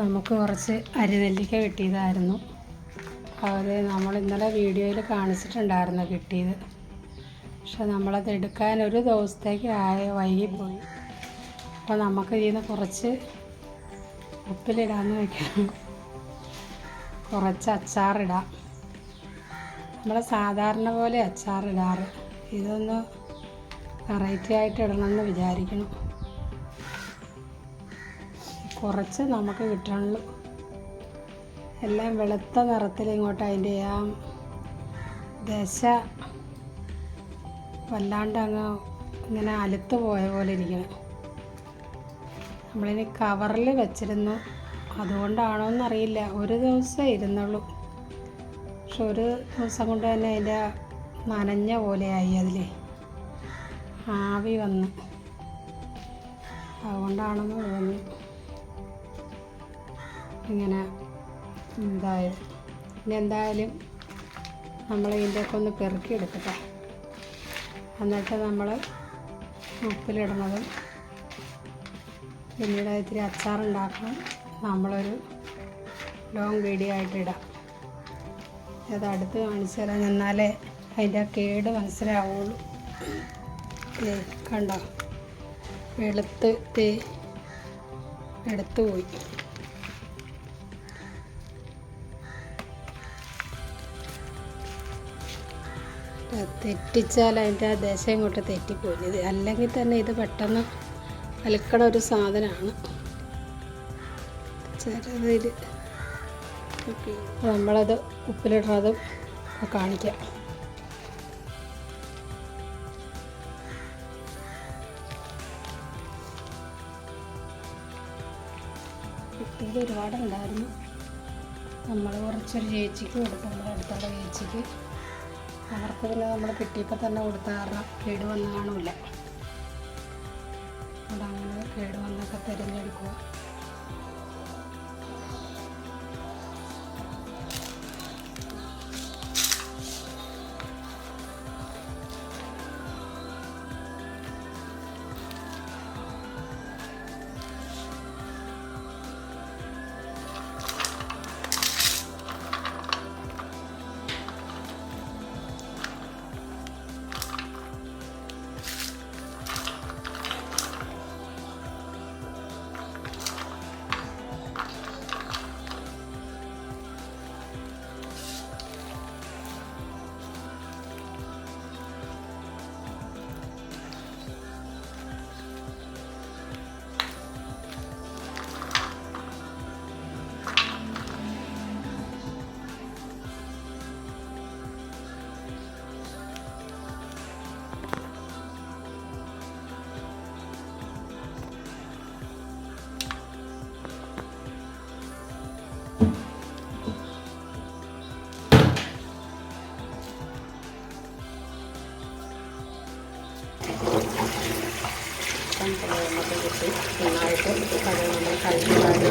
നമുക്ക് കുറച്ച് അരിനെല്ലിക്ക കിട്ടിയതായിരുന്നു. അത് നമ്മൾ ഇന്നലെ വീഡിയോയിൽ കാണിച്ചിട്ടുണ്ടായിരുന്നു കിട്ടിയത്. പക്ഷെ നമ്മളത് എടുക്കാൻ ഒരു ദിവസത്തേക്ക് ആയ വൈകിപ്പോയി. അപ്പോൾ നമുക്ക് ഇതിൽ നിന്ന് കുറച്ച് ഉപ്പിലിടാമെന്ന് വയ്ക്കാം കുറച്ച് അച്ചാറിടാം. നമ്മൾ സാധാരണ പോലെ അച്ചാറിടാറ്. ഇതൊന്ന് വെറൈറ്റി ആയിട്ട് ഇടണമെന്ന് വിചാരിക്കണം കുറച്ച് നമുക്ക് കിട്ടണുള്ളൂ. എല്ലാം വെളുത്ത നിറത്തിൽ ഇങ്ങോട്ട് അതിന്റെ ആ ദശ വല്ലാണ്ട് അങ്ങ് ഇങ്ങനെ അലുത്ത് പോയ പോലെ ഇരിക്കണം. നമ്മളിനി കവറിൽ വെച്ചിരുന്നു. അതുകൊണ്ടാണോ എന്നറിയില്ല. ഒരു ദിവസം ഇരുന്നുള്ളൂ. പക്ഷെ ഒരു ദിവസം കൊണ്ട് തന്നെ അതിന്റെ നനഞ്ഞ പോലെയായി അതിലേ. ആവി വന്ന്. അതുകൊണ്ടാണെന്ന് തോന്നി ഇങ്ങനെ എന്തായാലും ഇനി എന്തായാലും നമ്മൾ ഇതിന്റെയൊക്കെ ഒന്ന് പെറുക്കിയെടുക്കട്ടെ. എന്നിട്ട് നമ്മൾ ഉപ്പിലിടുന്നതും പിന്നീട് ഇത്തിരി അച്ചാറുണ്ടാക്കണം. നമ്മളൊരു ലോങ് വീഡിയോ ആയിട്ട് ഇടാം. അത് അടുത്ത് കാണിച്ചു തരാൻ എന്നാലേ അതിന്റെ കേട് മനസ്സിലാവുള്ളൂ. കണ്ടോ? വെളുത്ത് എടുത്തു പോയി തെറ്റിച്ചാൽ അതിന്റെ ആ ദശ ഇങ്ങോട്ട് തെറ്റിപ്പോയി ഇത് അല്ലെങ്കിൽ തന്നെ ഇത് പെട്ടെന്ന് അലക്കണ ഒരു സാധനമാണ്. ചെറുതിൽ നമ്മളത് ഉപ്പിലിടുന്നതും കാണിക്കാം. കിട്ടിയത് ഒരുപാടുണ്ടായിരുന്നു. നമ്മൾ കുറച്ചൊരു ചേച്ചിക്ക് കൊടുത്തു. നമ്മുടെ അടുത്തുള്ള ചേച്ചിക്ക്. അവർക്ക് പിന്നെ നമ്മൾ കിട്ടിയപ്പോൾ തന്നെ കൊടുത്ത കാരണം കേട് കേടുവന്നൊക്കെ കാണില്ല അവിടെ അങ്ങനെ കേട് വന്നൊക്കെ തിരഞ്ഞെടുക്കുക. കിട്ടി നന്നായിട്ട് നമ്മൾ കഴുകി വാരി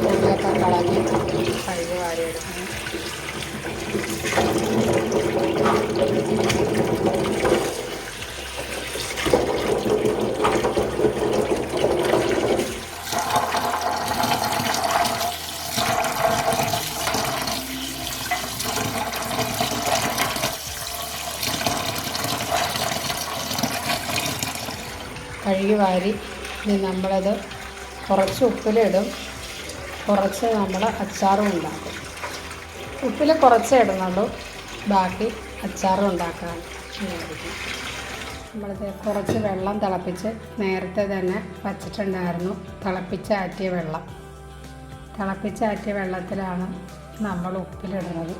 പൊടിയൊക്കെ കളഞ്ഞ് കഴുകി വാരി എടുക്കണം കഴുകി വാരി ഇനി നമ്മളത് കുറച്ച് ഉപ്പിലിടും. കുറച്ച് നമ്മൾ അച്ചാറും ഉണ്ടാക്കും. ഉപ്പിൽ കുറച്ചേ ഇടുന്നുള്ളൂ. ബാക്കി അച്ചാറും ഉണ്ടാക്കാൻ നമ്മളത് കുറച്ച് വെള്ളം തിളപ്പിച്ച് നേരത്തെ തന്നെ വച്ചിട്ടുണ്ടായിരുന്നു. തിളപ്പിച്ചാറ്റിയ വെള്ളം. തിളപ്പിച്ചാറ്റിയ വെള്ളത്തിലാണ് നമ്മൾ ഉപ്പിലിടുന്നത്.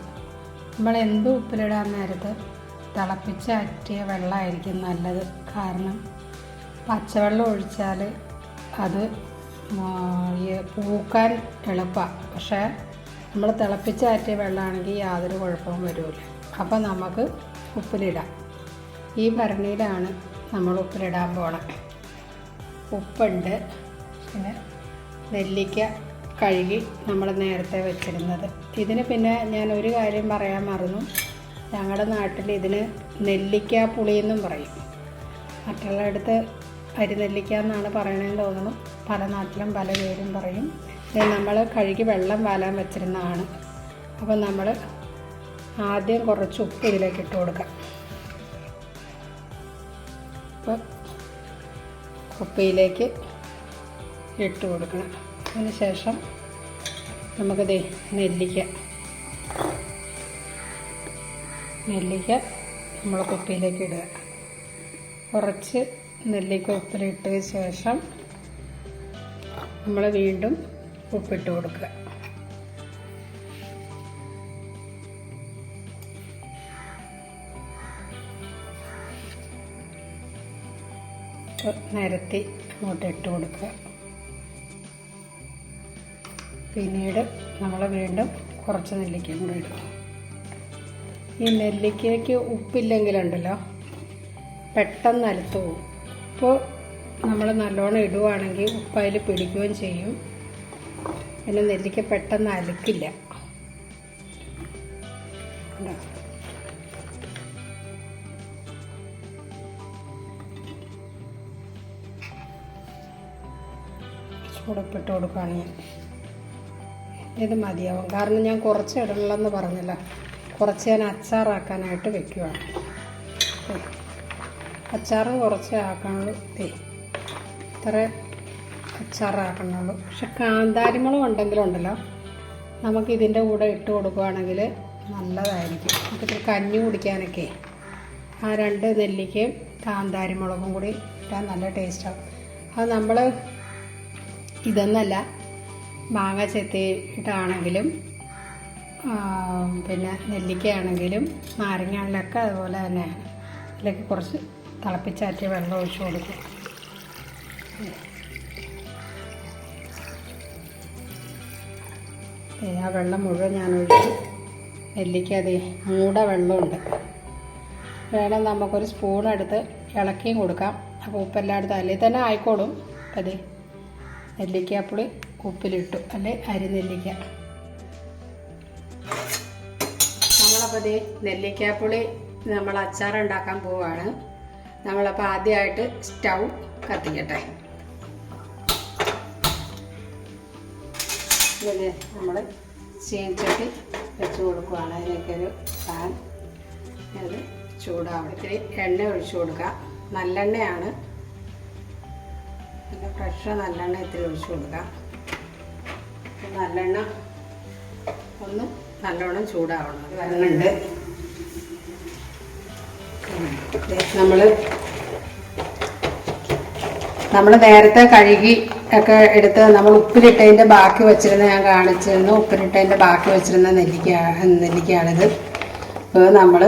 നമ്മൾ എന്ത് ഉപ്പിലിടാൻ നേരത്ത് തിളപ്പിച്ചാറ്റിയ വെള്ളമായിരിക്കും നല്ലത്. കാരണം പച്ചവെള്ളം ഒഴിച്ചാൽ അത് പൂക്കാൻ എളുപ്പമാണ് പക്ഷേ നമ്മൾ തിളപ്പിച്ചാറ്റിയ വെള്ളമാണെങ്കിൽ യാതൊരു കുഴപ്പവും വരില്ല അപ്പോൾ നമുക്ക് ഉപ്പിലിടാം. ഈ ഭരണിയിലാണ് നമ്മൾ ഉപ്പിലിടാൻ പോണത് ഉപ്പുണ്ട്. പിന്നെ നെല്ലിക്ക കഴുകി നമ്മൾ നേരത്തെ വെച്ചിരുന്നത്. ഇതിന് പിന്നെ ഞാൻ ഒരു കാര്യം പറയാൻ മറന്നു. ഞങ്ങളുടെ നാട്ടിൽ ഇതിന് നെല്ലിക്ക പുളിയെന്നും പറയും. മറ്റുള്ളയിടത്ത് അരിനെല്ലിക്ക എന്നാണ് പറയണതെന്ന് തോന്നുന്നു പല നാട്ടിലും പല പേരും പറയും. ഇത് നമ്മൾ കഴുകി വെള്ളം വാലാൻ വെച്ചിരുന്നതാണ്. അപ്പം നമ്മൾ ആദ്യം കുറച്ച് ഉപ്പ് ഇതിലേക്ക് ഇട്ട് കൊടുക്കാം. അപ്പോൾ ഇട്ട് കൊടുക്കണം. അതിന് ശേഷം നമുക്കിത് നെല്ലിക്ക. നെല്ലിക്ക നമ്മൾ കുപ്പിയിലേക്ക് ഇടുക. കുറച്ച് നെല്ലിക്ക ഉപ്പിലിട്ട ശേഷം നമ്മൾ വീണ്ടും ഉപ്പിട്ട് കൊടുക്കുക. നിരത്തി അങ്ങോട്ട് ഇട്ട് കൊടുക്കുക. പിന്നീട് നമ്മൾ വീണ്ടും കുറച്ച് നെല്ലിക്ക കൂടി ഇടുക. ഈ നെല്ലിക്കയ്ക്ക് ഉപ്പില്ലെങ്കിലുണ്ടല്ലോ പെട്ടെന്ന് അലുത്തു പോകും. അപ്പോൾ നമ്മൾ നല്ലോണം ഇടുവാണെങ്കിൽ ഉപ്പ് അതിൽ പിടിക്കുകയും ചെയ്യും. പിന്നെ നെല്ലിക്ക പെട്ടെന്ന് അലക്കില്ല? ചൂടപ്പിട്ട് കൊടുക്കുകയാണ് ഞാൻ ഇത് മതിയാവും. കാരണം ഞാൻ കുറച്ച് ഇടണമെന്ന് പറഞ്ഞില്ല. കുറച്ച് ഞാൻ അച്ചാറാക്കാനായിട്ട് വെക്കുവാണ്. ദേ, അച്ചാറ് കുറച്ച് ആക്കാനുള്ളൂ. തേ ഇത്ര അച്ചാറാക്കണുള്ളൂ പക്ഷെ കാന്താരിമുളക് ഉണ്ടെങ്കിലുണ്ടല്ലോ നമുക്ക് ഇതിന്റെ കൂടെ ഇട്ട് കൊടുക്കുകയാണെങ്കിൽ നല്ലതായിരിക്കും. നമുക്ക് ഇത്തിരി കഞ്ഞി കുടിക്കാനൊക്കെ ആ രണ്ട് നെല്ലിക്കയും കാന്താരിമുളകും കൂടി ഇട്ടാൽ നല്ല ടേസ്റ്റാവും. അത് നമ്മൾ ഇതൊന്നല്ല മാങ്ങ ചെത്തിയിട്ടാണെങ്കിലും പിന്നെ നെല്ലിക്കയാണെങ്കിലും നാരങ്ങകളിലൊക്കെ അതുപോലെ തന്നെയാണ്. അതിലേക്ക് കുറച്ച് തിളപ്പിച്ചാറ്റിയ വെള്ളം ഒഴിച്ചു കൊടുക്കും. ആ വെള്ളം മുഴുവൻ ഞാൻ ഒഴിച്ചു നെല്ലിക്ക അതെ മൂട വെള്ളമുണ്ട്. വേണം നമുക്കൊരു സ്പൂൺ എടുത്ത് ഇളക്കിയും കൊടുക്കാം. അപ്പോൾ ഉപ്പെല്ലായിടത്തും അല്ലെങ്കിൽ തന്നെ ആയിക്കോളും. അതെ നെല്ലിക്കാപ്പുളി ഉപ്പിലിട്ടു. അല്ലെ അരിനെല്ലിക്ക നമ്മളപ്പോൾ ദേ നെല്ലിക്കാപ്പുളി നമ്മൾ അച്ചാർ ഉണ്ടാക്കാൻ പോവുകയാണ് നമ്മളപ്പോൾ ആദ്യമായിട്ട് സ്റ്റൗ കത്തിക്കട്ടെ. ഇതിൽ നമ്മൾ ചീനച്ചട്ടി വെച്ച് കൊടുക്കുകയാണ് അതിലേക്കൊരു പാൻ അത് ചൂടാവണം. ഇത്തിരി എണ്ണ ഒഴിച്ചു കൊടുക്കുക നല്ലെണ്ണയാണ്. നല്ല ഫ്രഷ് നല്ലെണ്ണ ഇത്തിരി ഒഴിച്ചു കൊടുക്കുക നല്ലെണ്ണ ഒന്ന് നല്ലോണം ചൂടാവണം. അത് വരുന്നുണ്ട് നമ്മൾ നമ്മൾ നേരത്തെ കഴുകി ഒക്കെ എടുത്ത് നമ്മൾ ഉപ്പിലിട്ടതിന്റെ ബാക്കി വെച്ചിരുന്ന ഞാൻ കാണിച്ചിരുന്നു. ഉപ്പിലിട്ടതിന്റെ ബാക്കി വെച്ചിരുന്ന നെല്ലിക്ക നെല്ലിക്കയാണിത്. അപ്പോൾ നമ്മൾ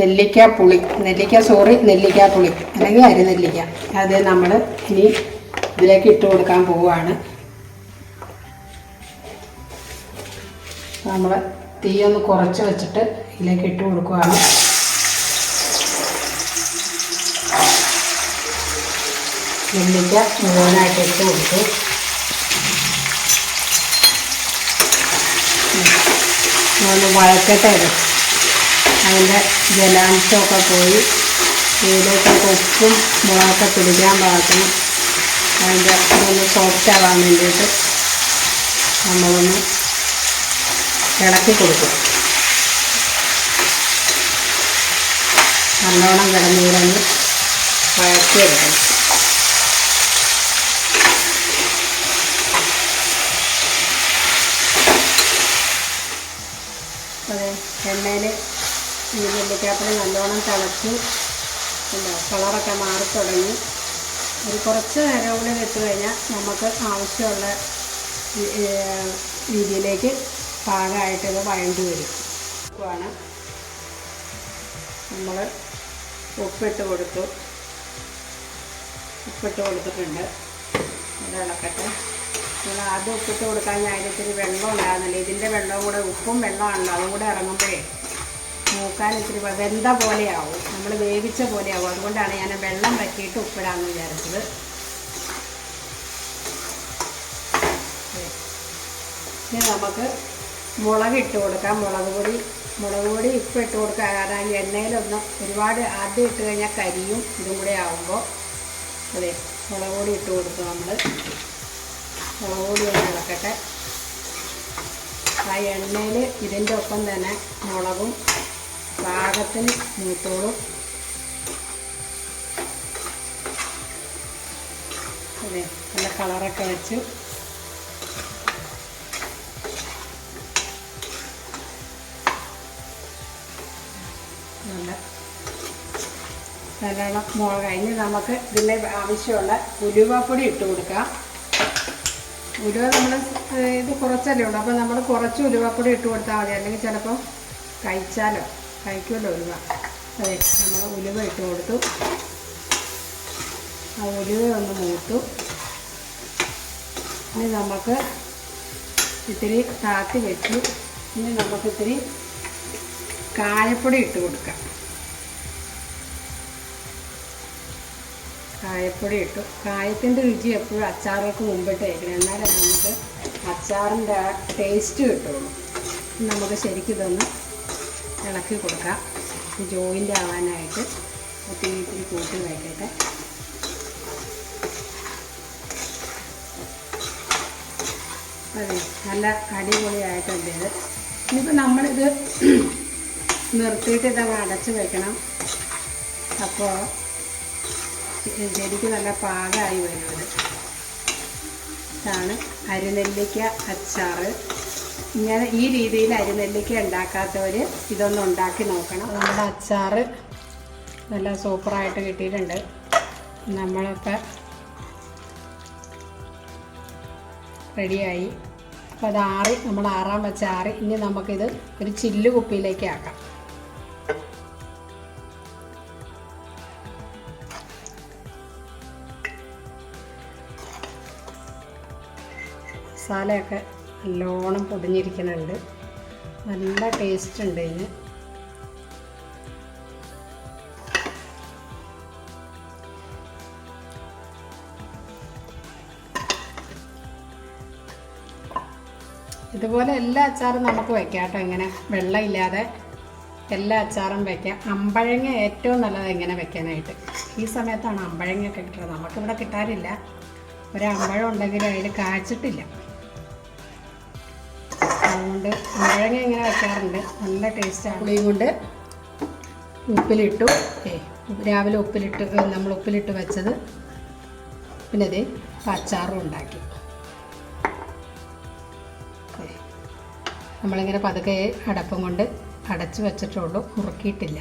നെല്ലിക്ക പുളി നെല്ലിക്ക സോറി നെല്ലിക്ക പുളി അല്ലെങ്കിൽ അരിനെല്ലിക്ക അത് നമ്മൾ ഇനി ഇതിലേക്ക് ഇട്ട് കൊടുക്കാൻ പോവുകയാണ്. നമ്മൾ തീ ഒന്ന് കുറച്ച് വെച്ചിട്ട് ഇതിലേക്ക് ഇട്ട് കൊടുക്കുകയാണ് നെല്ലിക്ക മുഴുവനായിട്ട് ഇട്ട് കൊടുത്തു. ഒന്ന് വഴക്കട്ടെ. അതിന്റെ ജലാംശമൊക്കെ പോയി. ഇതിലേക്കൊക്കെ ഉപ്പും മുളകൊക്കെ പിടിക്കാൻ പാകത്തിന്. അതിന്റെ ഒന്ന് സോഫ്റ്റ് ആവാൻ വേണ്ടിയിട്ട് നമ്മളൊന്ന് ഇളക്കി കൊടുക്കും. നല്ലോണം കിടന്ന് കിടന്ന് വഴറ്റിയെടുക്കണം. അതെ എണ്ണയിൽ ഈ നെല്ലിക്കാപ്പിൽ നല്ലോണം തിളച്ച് കളറൊക്കെ മാറി തുടങ്ങി. ഒരു കുറച്ച് നേരം കൂടി കഴിഞ്ഞാൽ നമുക്ക് ആവശ്യമുള്ള രീതിയിലേക്ക് പാകമായിട്ട് ഇത് വഴണ്ടി വരും. ാണ് നമ്മൾ ഉപ്പിട്ട് കൊടുത്തു. ഉപ്പിട്ട് കൊടുത്തിട്ടുണ്ട്. ഇളക്കട്ടെ. നമ്മൾ ആദ്യം ഉപ്പിട്ട് കൊടുക്കാൻ ഞാൻ ഇത്തിരി വെള്ളം ഉണ്ടാകുന്നില്ല ഇതിന്റെ വെള്ളവും കൂടെ ഉപ്പും വെള്ളമാണല്ലോ. അതും കൂടെ ഇറങ്ങുമ്പോഴേ മൂക്കാൻ ഇത്തിരി വെന്ത പോലെയാവും. നമ്മൾ വേവിച്ച പോലെയാവും. അതുകൊണ്ടാണ് ഞാൻ വെള്ളം വറ്റിയിട്ട് ഉപ്പിടാമെന്ന് വിചാരിച്ചത്. ഇനി നമുക്ക് മുളക് ഇട്ട് കൊടുക്കാം. മുളക് പൊടി മുളക് പൊടി ഇപ്പം ഇട്ട് കൊടുക്കുക. കാരണം ഈ എണ്ണയിലൊന്ന് ഒരുപാട് ആദ്യം ഇട്ട് കഴിഞ്ഞാൽ കരിയും ഇതും കൂടെ ആവുമ്പോൾ അതെ മുളക് പൊടി ഇട്ട് കൊടുക്കും നമ്മൾ മുളക് പൊടി ഒന്ന് ഇളക്കട്ടെ. ആ എണ്ണയിൽ ഇതിന്റെ ഒപ്പം തന്നെ മുളകും പാകത്തിന് മൂത്തോളും അതെ നല്ല കളറൊക്കെ വെച്ചു നല്ലോണം മുളക് ഇനി നമുക്ക് ഇതിന്റെ ആവശ്യമുള്ള ഉലുവപ്പൊടി ഇട്ട് കൊടുക്കാം. ഉലുവ നമ്മൾ ഇത് കുറച്ചല്ലേ ഉള്ളൂ. അപ്പോൾ നമ്മൾ കുറച്ച് ഉലുവപ്പൊടി ഇട്ട് കൊടുത്താൽ മതി. അല്ലെങ്കിൽ ചിലപ്പോൾ കഴിച്ചാലോ? കഴിക്കുമല്ലോ ഉലുവ. അതെ നമ്മൾ ഉലുവ ഇട്ട് കൊടുത്തു. ആ ഉലുവ ഒന്ന് മൂത്തു. ഇനി നമുക്ക് ഇത്തിരി താത്തി വെച്ചു. ഇനി നമുക്ക് ഇത്തിരി കായപ്പൊടി ഇട്ട് കൊടുക്കാം. കായപ്പൊടി ഇട്ടു. കായത്തിന്റെ രുചി എപ്പോഴും അച്ചാറുകൾക്ക് മുമ്പിട്ട് വയ്ക്കണം എന്നാലേ നമുക്ക് അച്ചാറിന്റെ ടേസ്റ്റ് കിട്ടുള്ളൂ. നമുക്ക് ശരിക്കും ഇതൊന്ന് ഇളക്കി കൊടുക്കാം. ജോയിന്റ് ആവാനായിട്ട് ഒത്തിരി ഇത്തിരി കൂട്ടി വയ്ക്കട്ടെ അതെ നല്ല അടിപൊളിയായിട്ടുണ്ട് ഇത്. ഇനിയിപ്പോൾ നമ്മളിത് നിർത്തിയിട്ട് ഇതങ്ങ് അടച്ച് വെക്കണം. അപ്പോൾ ചെടിക്ക് നല്ല പാകമായി വരുന്നത്. ഇതാണ് അരിനെല്ലിക്ക അച്ചാർ ഇങ്ങനെ ഈ രീതിയിൽ അരിനെല്ലിക്ക ഉണ്ടാക്കാത്തവർ ഇതൊന്ന് ഉണ്ടാക്കി നോക്കണം. നമ്മുടെ അച്ചാർ നല്ല സൂപ്പറായിട്ട് കിട്ടിയിട്ടുണ്ട്. നമ്മളൊക്കെ റെഡിയായി. അപ്പോൾ അത് ആറി നമ്മൾ ആറാൻ വെച്ച് ആറി. ഇനി നമുക്കിത് ഒരു ചില്ല് കുപ്പിയിലേക്ക് ആക്കാം. മസാലയൊക്കെ നല്ലോണം പൊടിഞ്ഞിരിക്കുന്നുണ്ട് നല്ല ടേസ്റ്റ് ഉണ്ട് ഇതിന്. ഇതുപോലെ എല്ലാ അച്ചാറും നമുക്ക് വെക്കാം കേട്ടോ ഇങ്ങനെ. വെള്ളമില്ലാതെ എല്ലാ അച്ചാറും വെക്കാം. അമ്പഴങ്ങ ഏറ്റവും നല്ലത് എങ്ങനെ വെക്കാനായിട്ട്. ഈ സമയത്താണ് അമ്പഴങ്ങയൊക്കെ കിട്ടുന്നത് നമുക്കിവിടെ കിട്ടാറില്ല ഒരു അമ്പഴം ഉണ്ടെങ്കിൽ അതിൽ കാച്ചിട്ടില്ല. അതുകൊണ്ട് മുഴങ്ങ ഇങ്ങനെ വെക്കാറുണ്ട്. നല്ല ടേസ്റ്റാണ് പുളിയും കൊണ്ട് ഉപ്പിലിട്ടു. രാവിലെ ഉപ്പിലിട്ട് നമ്മൾ ഉപ്പിലിട്ട് വെച്ചത് പിന്നെ ഇത് അച്ചാറും ഉണ്ടാക്കി. നമ്മളിങ്ങനെ പതുക്കെ അടപ്പം കൊണ്ട് അടച്ചു വെച്ചിട്ടുള്ളൂ. മുറുക്കിയിട്ടില്ല